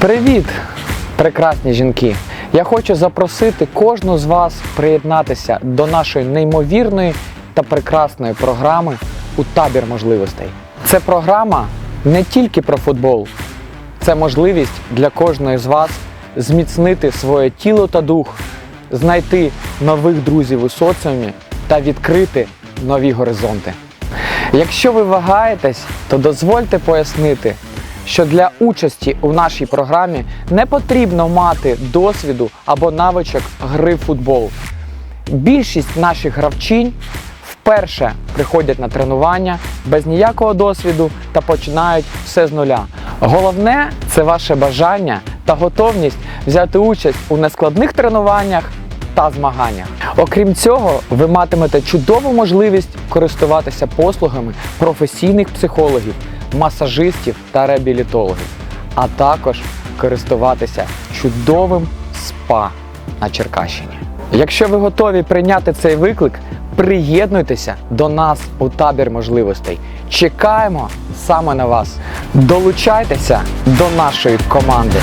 Привіт, прекрасні жінки! Я хочу запросити кожну з вас приєднатися до нашої неймовірної та прекрасної програми у табір можливостей. Це програма не тільки про футбол, це можливість для кожної з вас зміцнити своє тіло та дух, знайти нових друзів у соціумі та відкрити нові горизонти. Якщо ви вагаєтесь, то дозвольте пояснити, що для участі у нашій програмі не потрібно мати досвіду або навичок гри в футбол. Більшість наших гравчинь вперше приходять на тренування без ніякого досвіду та починають все з нуля. Головне це ваше бажання та готовність взяти участь у нескладних тренуваннях та змаганнях. Окрім цього, ви матимете чудову можливість користуватися послугами професійних психологів, масажистів та реабілітологів, а також користуватися чудовим спа на Черкащині. Якщо ви готові прийняти цей виклик, приєднуйтеся до нас у табір можливостей. Чекаємо саме на вас. Долучайтеся до нашої команди.